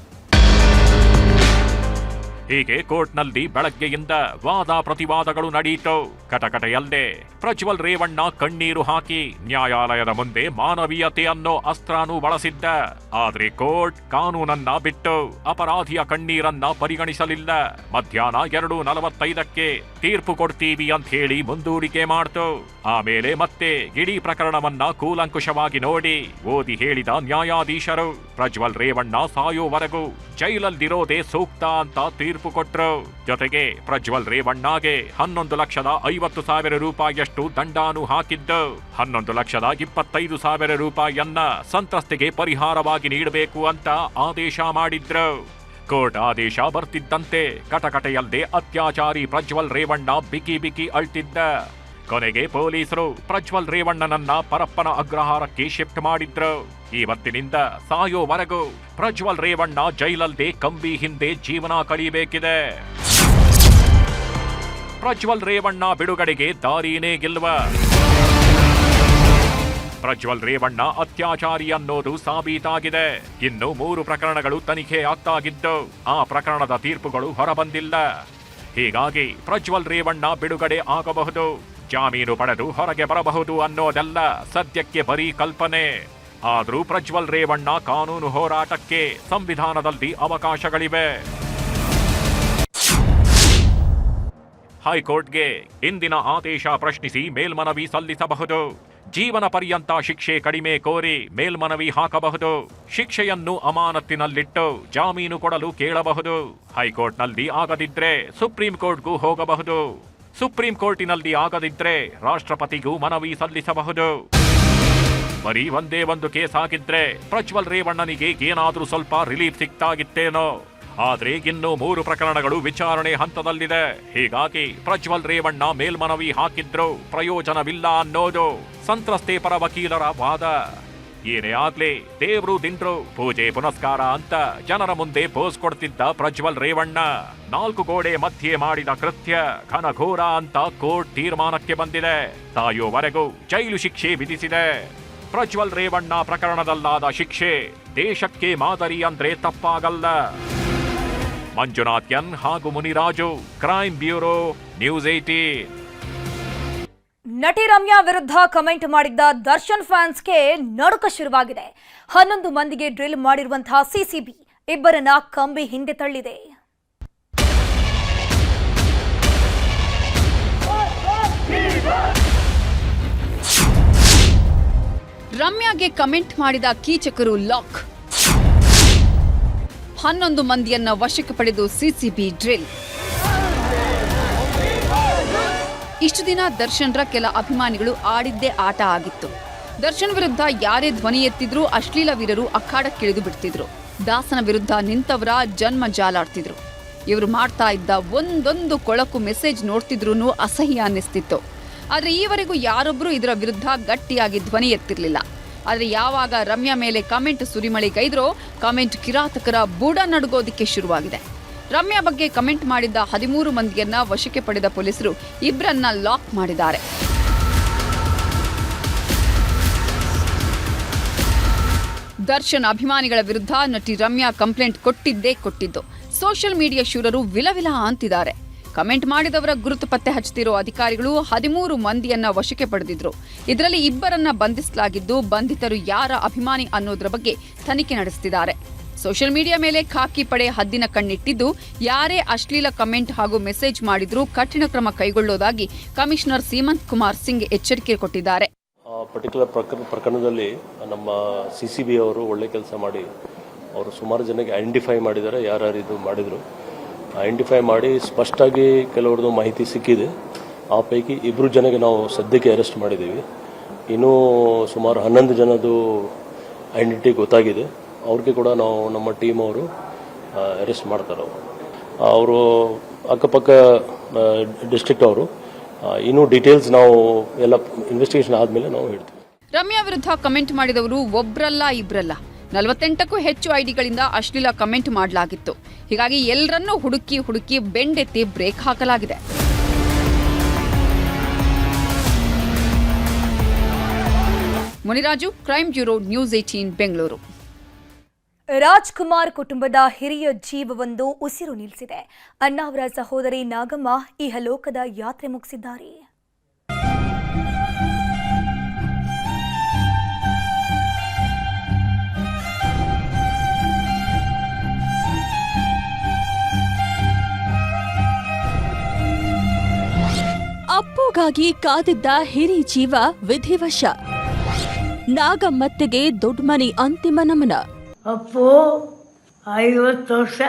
ಹೀಗೆ ಕೋರ್ಟ್ನಲ್ಲಿ ಬೆಳಗ್ಗೆಯಿಂದ ವಾದ ಪ್ರತಿವಾದಗಳು ನಡೆಯಿತು. ಕಟಕಟೆಯಲ್ಲೇ ಪ್ರಜ್ವಲ್ ರೇವಣ್ಣ ಕಣ್ಣೀರು ಹಾಕಿ ನ್ಯಾಯಾಲಯದ ಮುಂದೆ ಮಾನವೀಯತೆಯನ್ನು ಅಸ್ತ್ರಾನು ಬಳಸಿದ್ದ. ಆದ್ರೆ ಕೋರ್ಟ್ ಕಾನೂನನ್ನ ಬಿಟ್ಟು ಅಪರಾಧಿಯ ಕಣ್ಣೀರನ್ನ ಪರಿಗಣಿಸಲಿಲ್ಲ. ಮಧ್ಯಾಹ್ನ ಎರಡು ನಲವತ್ತೈದಕ್ಕೆ ತೀರ್ಪು ಕೊಡ್ತೀವಿ ಅಂತ ಹೇಳಿ ಮುಂದೂಡಿಕೆ ಮಾಡ್ತು. ಆಮೇಲೆ ಮತ್ತೆ ಇಡೀ ಪ್ರಕರಣವನ್ನ ಕೂಲಂಕುಷವಾಗಿ ನೋಡಿ ಓದಿ ಹೇಳಿದ ನ್ಯಾಯಾಧೀಶರು. ಪ್ರಜ್ವಲ್ ರೇವಣ್ಣ ಸಾಯೋವರೆಗೂ ಜೈಲಲ್ಲಿರೋದೇ ಸೂಕ್ತ ಅಂತ ತೀರ್ಪು ಕೊಟ್ರು. ಜೊತೆಗೆ ಪ್ರಜ್ವಲ್ ರೇವಣ್ಣಗೆ ಹನ್ನೊಂದು ಲಕ್ಷದ ಐವತ್ತು ಸಾವಿರ ರೂಪಾಯಿಯಷ್ಟು ದಂಡಾನು ಹಾಕಿದ್ದು. ಹನ್ನೊಂದು ಲಕ್ಷದ ಇಪ್ಪತ್ತೈದು ಸಾವಿರ ರೂಪಾಯಿಯನ್ನ ಸಂತ್ರಸ್ತೆಗೆ ಪರಿಹಾರವಾಗಿ ನೀಡಬೇಕು ಅಂತ ಆದೇಶ ಮಾಡಿದ್ರು. ಕೋರ್ಟ್ ಆದೇಶ ಬರ್ತಿದ್ದಂತೆ ಕಟಕಟೆಯಲ್ಲದೆ ಅತ್ಯಾಚಾರಿ ಪ್ರಜ್ವಲ್ ರೇವಣ್ಣ ಬಿಕಿ ಬಿಕಿ ಅಳ್ತಿದ್ದ. ಕೊನೆಗೆ ಪೊಲೀಸರು ಪ್ರಜ್ವಲ್ ರೇವಣ್ಣನನ್ನ ಪರಪ್ಪನ ಅಗ್ರಹಾರಕ್ಕೆ ಶಿಫ್ಟ್ ಮಾಡಿದ್ರು. ಇವತ್ತಿನಿಂದ ಸಾಯೋವರೆಗೂ ಪ್ರಜ್ವಲ್ ರೇವಣ್ಣ ಜೈಲಲ್ಲದೆ ಕಂಬಿ ಹಿಂದೆ ಜೀವನ ಕಳೀಬೇಕಿದೆ. ಪ್ರಜ್ವಲ್ ರೇವಣ್ಣ ಬಿಡುಗಡೆಗೆ ದಾರಿನೇ ಗೆಲ್ಲುವ. ಪ್ರಜ್ವಲ್ ರೇವಣ್ಣ ಅತ್ಯಾಚಾರಿ ಅನ್ನೋದು ಸಾಬೀತಾಗಿದೆ. ಇನ್ನು ಮೂರು ಪ್ರಕರಣಗಳು ತನಿಖೆ ಆಗ್ತಾಗಿದ್ದು, ಆ ಪ್ರಕರಣದ ತೀರ್ಪುಗಳು ಹೊರಬಂದಿಲ್ಲ. ಹೀಗಾಗಿ ಪ್ರಜ್ವಲ್ ರೇವಣ್ಣ ಬಿಡುಗಡೆ ಆಗಬಹುದು. ಜಾಮೀನು ಪಡೆದು ಹೊರಗೆ ಬರಬಹುದು ಅನ್ನೋದೆಲ್ಲ ಸದ್ಯಕ್ಕೆ ಬರೀ ಕಲ್ಪನೆ. ಆದರೂ ಪ್ರಜ್ವಲ್ ರೇವಣ್ಣ ಕಾನೂನು ಹೋರಾಟಕ್ಕೆ ಸಂವಿಧಾನದಲ್ಲಿ ಅವಕಾಶಗಳಿವೆ. ಹೈಕೋರ್ಟ್ಗೆ ಇಂದಿನ ಆದೇಶ ಪ್ರಶ್ನಿಸಿ ಮೇಲ್ಮನವಿ ಸಲ್ಲಿಸಬಹುದು. ಜೀವನ ಪರ್ಯಂತ ಶಿಕ್ಷೆ ಕಡಿಮೆ ಕೋರಿ ಮೇಲ್ಮನವಿ ಹಾಕಬಹುದು. ಶಿಕ್ಷೆಯನ್ನು ಅಮಾನತ್ತಿನಲ್ಲಿಟ್ಟು ಜಾಮೀನು ಕೊಡಲು ಕೇಳಬಹುದು. ಹೈಕೋರ್ಟ್ನಲ್ಲಿ ಆಗದಿದ್ರೆ ಸುಪ್ರೀಂ ಕೋರ್ಟ್ಗೂ ಹೋಗಬಹುದು. ಸುಪ್ರೀಂ ಕೋರ್ಟಿನಲ್ಲಿ ಆಗದಿದ್ರೆ ರಾಷ್ಟ್ರಪತಿಗೂ ಮನವಿ ಸಲ್ಲಿಸಬಹುದು. ಬರೀ ಒಂದೇ ಒಂದು ಕೇಸ್ ಆಗಿದ್ರೆ ಪ್ರಜ್ವಲ್ ರೇವಣ್ಣನಿಗೆ ಏನಾದರೂ ಸ್ವಲ್ಪ ರಿಲೀಫ್ ಸಿಕ್ತಾಗಿತ್ತೇನೋ. ಆದರೆ ಇನ್ನು ಮೂರು ಪ್ರಕರಣಗಳು ವಿಚಾರಣೆ ಹಂತದಲ್ಲಿದೆ. ಹೀಗಾಗಿ ಪ್ರಜ್ವಲ್ ರೇವಣ್ಣ ಮೇಲ್ಮನವಿ ಹಾಕಿದ್ರು ಪ್ರಯೋಜನವಿಲ್ಲ ಅನ್ನೋದು ಸಂತ್ರಸ್ತೆ ಪರ ವಕೀಲರ ವಾದ. ಏನೇ ಆಗ್ಲಿ, ದೇವ್ರು ದಿಂಡ್ರು, ಪೂಜೆ ಪುನಸ್ಕಾರ ಅಂತ ಜನರ ಮುಂದೆ ಪೋಸ್ ಕೊಡ್ತಿದ್ದ ಪ್ರಜ್ವಲ್ ರೇವಣ್ಣ, ನಾಲ್ಕು ಗೋಡೆ ಮಧ್ಯೆ ಮಾಡಿದ ಕೃತ್ಯ ಘನಘೋರ ಅಂತ ಕೋರ್ಟ್ ತೀರ್ಮಾನಕ್ಕೆ ಬಂದಿದೆ. ತಾಯೋವರೆಗೂ ಜೈಲು ಶಿಕ್ಷೆ ವಿಧಿಸಿದೆ. ಪ್ರಜ್ವಲ್ ರೇವಣ್ಣ ಪ್ರಕರಣದಲ್ಲಾದ ಶಿಕ್ಷೆ ದೇಶಕ್ಕೆ ಮಾದರಿ ಅಂದ್ರೆ ತಪ್ಪಾಗಲ್ಲ. ಮಂಜುನಾಥ್ ಎನ್ ಹಾಗೂ Muniraju, crime bureau, news eighteen ನಟಿ ರಮ್ಯಾ ವಿರುದ್ಧ ಕಮೆಂಟ್ ಮಾಡಿದ್ದ ದರ್ಶನ್ ಫ್ಯಾನ್ಸ್ಗೆ ನಡುಕ ಶುರುವಾಗಿದೆ. ಹನ್ನೊಂದು ಮಂದಿಗೆ ಡ್ರಿಲ್ ಮಾಡಿರುವಂತಹ ಸಿಸಿಬಿ ಇಬ್ಬರನ್ನ ಕಂಬಿ ಹಿಂದೆ ತಳ್ಳಿದೆ. ರಮ್ಯಾಗೆ ಕಮೆಂಟ್ ಮಾಡಿದ ಕೀಚಕರು ಲಾಕ್. ಹನ್ನೊಂದು ಮಂದಿಯನ್ನ ವಶಕ್ಕೆ ಪಡೆದು ಸಿಸಿಬಿ ಡ್ರಿಲ್. ಇಷ್ಟು ದಿನ ದರ್ಶನ್ರ ಕೆಲ ಅಭಿಮಾನಿಗಳು ಆಡಿದ್ದೇ ಆಟ ಆಗಿತ್ತು. ದರ್ಶನ್ ವಿರುದ್ಧ ಯಾರೇ ಧ್ವನಿ ಎತ್ತಿದ್ರೂ ಅಶ್ಲೀಲ ವೀರರು ಅಖಾಡಕ್ಕಿಳಿದು ಬಿಡ್ತಿದ್ರು. ದಾಸನ ವಿರುದ್ಧ ನಿಂತವರ ಜನ್ಮ ಜಾಲಾಡ್ತಿದ್ರು. ಇವರು ಮಾಡ್ತಾ ಇದ್ದ ಒಂದೊಂದು ಕೊಳಕು ಮೆಸೇಜ್ ನೋಡ್ತಿದ್ರೂ ಅಸಹ್ಯ ಅನ್ನಿಸ್ತಿತ್ತು. ಆದರೆ ಈವರೆಗೂ ಯಾರೊಬ್ಬರೂ ಇದರ ವಿರುದ್ಧ ಗಟ್ಟಿಯಾಗಿ ಧ್ವನಿ ಎತ್ತಿರಲಿಲ್ಲ. ಆದರೆ ಯಾವಾಗ ರಮ್ಯಾ ಮೇಲೆ ಕಮೆಂಟ್ ಸುರಿಮಳೆಗೈದ್ರೋ ಕಮೆಂಟ್ ಕಿರಾತಕರ ಬುಡ ನಡುಗೋದಿಕ್ಕೆ ಶುರುವಾಗಿದೆ. ರಮ್ಯಾ ಬಗ್ಗೆ ಕಮೆಂಟ್ ಮಾಡಿದ್ದ ಹದಿಮೂರು ಮಂದಿಯನ್ನ ವಶಕ್ಕೆ ಪಡೆದ ಪೊಲೀಸರು ಇಬ್ಬರನ್ನ ಲಾಕ್ ಮಾಡಿದ್ದಾರೆ. ದರ್ಶನ್ ಅಭಿಮಾನಿಗಳ ವಿರುದ್ಧ ನಟಿ ರಮ್ಯಾ ಕಂಪ್ಲೇಂಟ್ ಕೊಟ್ಟಿದ್ದೇ ಕೊಟ್ಟಿದ್ದು. ಸೋಷಿಯಲ್ ಮೀಡಿಯಾ ಶೂರರು ವಿಲವಿಲ ಅಂತಿದ್ದಾರೆ. ಕಮೆಂಟ್ ಮಾಡಿದವರ ಗುರುತು ಪತ್ತೆ ಹಚ್ಚುತ್ತಿರೋ ಅಧಿಕಾರಿಗಳು ಹದಿಮೂರು ಮಂದಿಯನ್ನ ವಶಕ್ಕೆ ಪಡೆದಿದ್ರು. ಇದರಲ್ಲಿ ಇಬ್ಬರನ್ನ ಬಂಧಿಸಲಾಗಿದ್ದು ಬಂಧಿತರು ಯಾರ ಅಭಿಮಾನಿ ಅನ್ನೋದ್ರ ಬಗ್ಗೆ ತನಿಖೆ ನಡೆಸುತ್ತಿದ್ದಾರೆ ಸೋಷಿಯಲ್ ಮೀಡಿಯಾ ಮೇಲೆ ಖಾಕಿ ಪಡೆ ಹದ್ದಿನ ಕಣ್ಣಿಟ್ಟಿದ್ದು, ಯಾರೇ ಅಶ್ಲೀಲ ಕಮೆಂಟ್ ಹಾಗೂ ಮೆಸೇಜ್ ಮಾಡಿದರೂ ಕಠಿಣ ಕ್ರಮ ಕೈಗೊಳ್ಳೋದಾಗಿ ಕಮಿಷನರ್ ಸೀಮಂತ್ ಕುಮಾರ್ ಸಿಂಗ್ ಎಚ್ಚರಿಕೆ ಕೊಟ್ಟಿದ್ದಾರೆ. ಪರ್ಟಿಕ್ಯುಲರ್ ಪ್ರಕರಣ, ಪ್ರಕರಣದಲ್ಲಿ ನಮ್ಮ ಸಿ ಬಿ ಅವರು ಒಳ್ಳೆ ಕೆಲಸ ಮಾಡಿ, ಅವರು ಸುಮಾರು ಜನಕ್ಕೆ ಐಡೆಂಟಿಫೈ ಮಾಡಿದ್ದಾರೆ, ಯಾರ್ಯಾರು ಇದು ಮಾಡಿದರು. ಐಡೆಂಟಿಫೈ ಮಾಡಿ, ಸ್ಪಷ್ಟವಾಗಿ ಕೆಲವ್ರದ್ದು ಮಾಹಿತಿ ಸಿಕ್ಕಿದೆ. ಆ ಪೈಕಿ ಇಬ್ಬರು ಜನಕ್ಕೆ ನಾವು ಸದ್ಯಕ್ಕೆ ಅರೆಸ್ಟ್ ಮಾಡಿದ್ದೀವಿ. ಇನ್ನೂ ಸುಮಾರು ಹನ್ನೊಂದು ಜನದ್ದು ಐಡೆಂಟಿಟಿ ಗೊತ್ತಾಗಿದೆ. ಅವ್ರಿಗೆ ಕೂಡ ನಾವು ನಮ್ಮ ಟೀಮ್ ಅವರು ಅರೆಸ್ಟ್ ಮಾಡ್ತಾರೆ ಅವರು. ಅಕ್ಕಪಕ್ಕ ಡಿಸ್ಟ್ರಿಕ್ಟ್ ಅವರು ಇನ್ನು ಡೀಟೇಲ್ಸ್ ನಾವು ಎಲ್ಲ ಇನ್ವೆಸ್ಟಿಗೇಷನ್ ಆದಮೇಲೆ ನಾವು ಹೇಳ್ತೀವಿ. ರಮ್ಯಾ ವಿರುದ್ಧ ಕಮೆಂಟ್ ಮಾಡಿದವರು ಒಬ್ರಲ್ಲ, ಇಬ್ರಲ್ಲ. ನಲವತ್ತೆಂಟಕ್ಕೂ ಹೆಚ್ಚು ಐಡಿಗಳಿಂದ ಅಶ್ಲೀಲ ಕಮೆಂಟ್ ಮಾಡಲಾಗಿತ್ತು. ಹೀಗಾಗಿ ಎಲ್ಲರನ್ನೂ ಹುಡುಕಿ ಹುಡುಕಿ ಬೆಂಡೆತ್ತಿ ಬ್ರೇಕ್ ಹಾಕಲಾಗಿದೆ. Muniraju crime bureau news eighteen Bengaluru. Rajkumar ಕುಟುಂಬದ ಹಿರಿಯ ಜೀವವೊಂದು ಉಸಿರು ನಿಲ್ಲಿಸಿದೆ ಅಣ್ಣ ಅವರ ಸಹೋದರಿ ನಾಗಮ್ಮ ಇಹಲೋಕದ ಯಾತ್ರೆ ಮುಗಿಸಿದ್ದಾರೆ. ಅಪ್ಪುಗಾಗಿ ಕಾದಿದ್ದ ಹಿರಿ ಜೀವ ವಿಧಿವಶ. ನಾಗಮ್ಮತ್ತೆಗೆ ದೊಡ್ಮನಿ ಅಂತಿಮ ನಮನ. ಅಪ್ಪು ಐವತ್ತು ವರ್ಷ.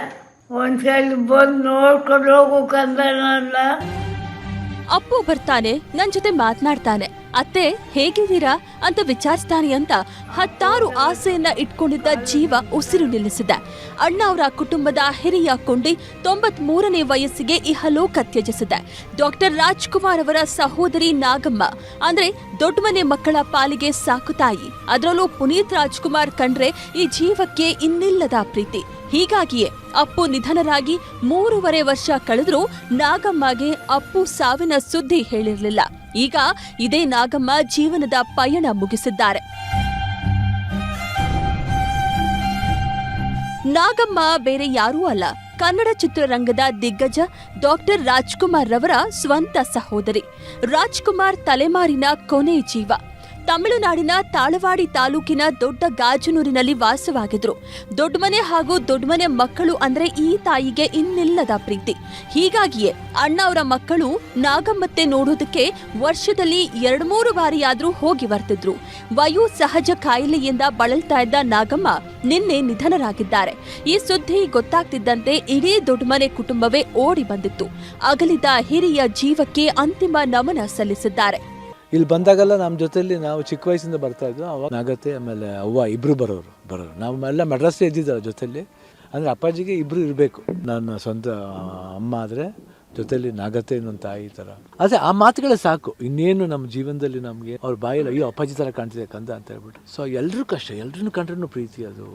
ಒಂದ್ಸಲ ಬಂದು ನೋಡ್ಕೊಂಡು ಹೋಗು ಕಂದ ಅಪ್ಪು ಬರ್ತಾನೆ ನನ್ ಜೊತೆ ಮಾತನಾಡ್ತಾನೆ. ಅತ್ತೆ, ಹೇಗಿದ್ದೀರಾ? ಅಂತ ವಿಚಾರಿಸ್ತಾನೆ ಅಂತ ಹತ್ತಾರು ಆಸೆಯನ್ನ ಇಟ್ಕೊಂಡಿದ್ದ ಜೀವ ಉಸಿರು ನಿಲ್ಲಿಸಿದೆ. ಅಣ್ಣ ಅವರ ಕುಟುಂಬದ ಹಿರಿಯ ಕೊಂಡಿ ತೊಂಬತ್ ಮೂರನೇ ವಯಸ್ಸಿಗೆ ಇಹಲೋಕ ತ್ಯಜಿಸಿದೆ ಡಾಕ್ಟರ್ ರಾಜ್ಕುಮಾರ್ ಅವರ ಸಹೋದರಿ ನಾಗಮ್ಮ, ಅಂದ್ರೆ ದೊಡ್ಡ ಮನೆ ಮಕ್ಕಳ ಪಾಲಿಗೆ ಸಾಕು ತಾಯಿ. ಅದರಲ್ಲೂ ಪುನೀತ್ ರಾಜ್ಕುಮಾರ್ ಕಂಡ್ರೆ ಈ ಜೀವಕ್ಕೆ ಇನ್ನಿಲ್ಲದ ಪ್ರೀತಿ. ಹೀಗಾಗಿಯೇ ಅಪ್ಪು ನಿಧನರಾಗಿ ಮೂರುವರೆ ವರ್ಷ ಕಳೆದರೂ ನಾಗಮ್ಮಗೆ ಅಪ್ಪು ಸಾವಿನ ಸುದ್ದಿ ಹೇಳಿರಲಿಲ್ಲ. ಈಗ ಇದೇ ನಾಗಮ್ಮ ಜೀವನದ ಪಯಣ ಮುಗಿಸಿದ್ದಾರೆ. ನಾಗಮ್ಮ ಬೇರೆ ಯಾರೂ ಅಲ್ಲ. ಕನ್ನಡ ಚಿತ್ರರಂಗದ ದಿಗ್ಗಜ ಡಾಕ್ಟರ್ ರಾಜ್ಕುಮಾರ್ ರವರ ಸ್ವಂತ ಸಹೋದರಿ. ರಾಜ್ಕುಮಾರ್ ತಲೆಮಾರಿನ ಕೊನೆ ಜೀವ. ತಮಿಳುನಾಡಿನ ತಾಳವಾಡಿ ತಾಲೂಕಿನ ದೊಡ್ಡ ಗಾಜನೂರಿನಲ್ಲಿ ವಾಸವಾಗಿದ್ರು. ದೊಡ್ಡಮನೆ ಹಾಗೂ ದೊಡ್ಡಮನೆ ಮಕ್ಕಳು ಅಂದ್ರೆ ಈ ತಾಯಿಗೆ ಇನ್ನಿಲ್ಲದ ಪ್ರೀತಿ. ಹೀಗಾಗಿಯೇ ಅಣ್ಣ ಅವರ ಮಕ್ಕಳು ನಾಗಮ್ಮತ್ತೆ ನೋಡೋದಕ್ಕೆ ವರ್ಷದಲ್ಲಿ ಎರಡ್ ಮೂರು ಬಾರಿಯಾದ್ರೂ ಹೋಗಿ ಬರ್ತಿದ್ರು. ವಯೋ ಸಹಜ ಕಾಯಿಲೆಯಿಂದ ಬಳಲ್ತಾ ಇದ್ದ ನಾಗಮ್ಮ ನಿನ್ನೆ ನಿಧನರಾಗಿದ್ದಾರೆ. ಈ ಸುದ್ದಿ ಗೊತ್ತಾಗ್ತಿದ್ದಂತೆ ಇಡೀ ದೊಡ್ಡಮನೆ ಕುಟುಂಬವೇ ಓಡಿ ಬಂದಿತ್ತು. ಅಗಲಿದ ಹಿರಿಯ ಜೀವಕ್ಕೆ ಅಂತಿಮ ನಮನ ಸಲ್ಲಿಸಿದ್ದಾರೆ. ಇಲ್ಲಿ ಬಂದಾಗೆಲ್ಲ ನಮ್ಮ ಜೊತೆಯಲ್ಲಿ ನಾವು ಚಿಕ್ಕ ವಯಸ್ಸಿಂದ ಬರ್ತಾ ಇದ್ವು ಅವಾಗ ನಾಗತ್ತೆ, ಆಮೇಲೆ ಅವ್ವ ಇಬ್ಬರು ಬರೋರು ಬರೋರು. ನಾವು ಎಲ್ಲ ಮೆಡ್ರಾಸ್ ಇದ್ದಿದ್ದಲ್ಲ ಜೊತೆಯಲ್ಲಿ. ಅಂದರೆ ಅಪ್ಪಾಜಿಗೆ ಇಬ್ಬರು ಇರಬೇಕು. ನನ್ನ ಸ್ವಂತ ಅಮ್ಮ ಆದರೆ ಜೊತೆಲಿ ನಾಗತೇನು ಅಂತ ತಾಯಿ ಥರ ಅದೇ ಆ ಮಾತುಗಳೇ ಸಾಕು. ಇನ್ನೇನು ನಮ್ಮ ಜೀವನದಲ್ಲಿ ನಮಗೆ ಅವ್ರ ಬಾಯಲ್ಲಿ ಅಯ್ಯೋ ಅಪ್ಪಾಜಿ ಥರ ಕಾಣ್ತಿದೆ ಕಂದ ಅಂತ ಹೇಳ್ಬಿಟ್ಟು. ಸೊ ಎಲ್ಲರೂ ಕಷ್ಟ, ಎಲ್ರನ್ನೂ ಕಂಡ್ರೂ ಪ್ರೀತಿ ಅದು.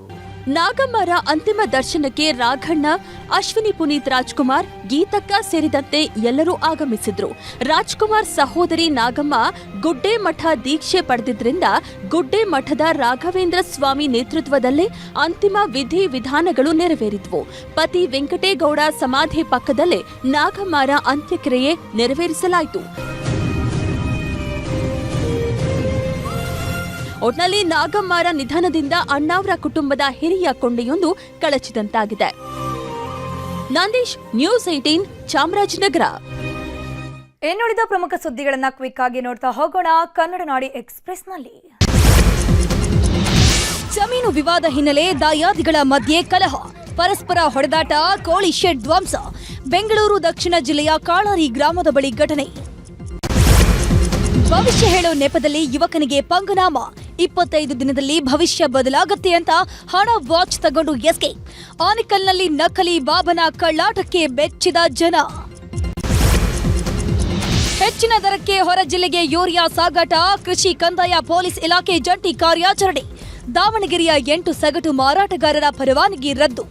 ನಾಗಮ್ಮರ ಅಂತಿಮ ದರ್ಶನಕ್ಕೆ ರಾಘಣ್ಣ, ಅಶ್ವಿನಿ ಪುನೀತ್ ರಾಜ್ಕುಮಾರ್, ಗೀತಕ್ಕ ಸೇರಿದಂತೆ ಎಲ್ಲರೂ ಆಗಮಿಸಿದ್ರು. ರಾಜ್ಕುಮಾರ್ ಸಹೋದರಿ ನಾಗಮ್ಮ ಗುಡ್ಡೆ ಮಠ ದೀಕ್ಷೆ ಪಡೆದಿದ್ರಿಂದ ಗುಡ್ಡೆ ಮಠದ ರಾಘವೇಂದ್ರ ಸ್ವಾಮಿ ನೇತೃತ್ವದಲ್ಲೇ ಅಂತಿಮ ವಿಧಿ ವಿಧಾನಗಳು ನೆರವೇರಿದ್ವು. ಪತಿ ವೆಂಕಟೇಗೌಡ ಸಮಾಧಿ ಪಕ್ಕದಲ್ಲೇ ನಾಗಮ್ಮರ ಅಂತ್ಯಕ್ರಿಯೆ ನೆರವೇರಿಸಲಾಯಿತು. ಒಟ್ನಲ್ಲಿ ನಾಗಮ್ಮರ ನಿಧನದಿಂದ ಅಣ್ಣಾವ್ರ ಕುಟುಂಬದ ಹಿರಿಯ ಕೊಂಡೆಯೊಂದು ಕಳಚಿದಂತಾಗಿದೆ. Nandish news eighteen Chamarajanagar. ಇನ್ನುಳಿದ ಪ್ರಮುಖ ಸುದ್ದಿಗಳನ್ನ ಕ್ವಿಕ್ ಆಗಿ ನೋಡ್ತಾ ಹೋಗೋಣ ಕನ್ನಡ ನಾಡಿ ಎಕ್ಸ್ಪ್ರೆಸ್ನಲ್ಲಿ. ಜಮೀನು ವಿವಾದ ಹಿನ್ನೆಲೆ ದಾಯಾದಿಗಳ ಮಧ್ಯೆ ಕಲಹ. ಪರಸ್ಪರ ಹೊಡೆದಾಟ, ಕೋಳಿ ಶೆಡ್ ಧ್ವಂಸ. ಬೆಂಗಳೂರು ದಕ್ಷಿಣ ಜಿಲ್ಲೆಯ ಕಾಳಾರಿ ಗ್ರಾಮದ ಬಳಿ ಘಟನೆ. ಭವಿಷ್ಯ ಹೇಳೋ ನೆಪದಲ್ಲಿ ಯುವಕನಿಗೆ ಪಂಗನಾಮ. ಇಪ್ಪತ್ತೈದು ದಿನದಲ್ಲಿ ಭವಿಷ್ಯ ಬದಲಾಗತ್ತೆ ಅಂತ ಹಣ ವಾಚ್ ತಗೊಂಡು ಎಸ್ಕೆ ಆನಿಕಲ್ನಲ್ಲಿ ನಕಲಿ ಬಾಬನ ಕಳ್ಳಾಟಕ್ಕೆ ಬೆಚ್ಚಿದ ಜನ. ಹೆಚ್ಚಿನ ದರಕ್ಕೆ ಹೊರ ಜಿಲ್ಲೆಗೆ ಯೂರಿಯಾ ಸಾಗಾಟ, ಕೃಷಿ ಕಂದಾಯ, ಪೊಲೀಸ್ ಇಲಾಖೆ ಜಂಟಿ ಕಾರ್ಯಾಚರಣೆ. ದಾವಣಗೆರೆಯ ಎಂಟು ಸಗಟು ಮಾರಾಟಗಾರರ ಪರವಾನಗಿ ರದ್ದು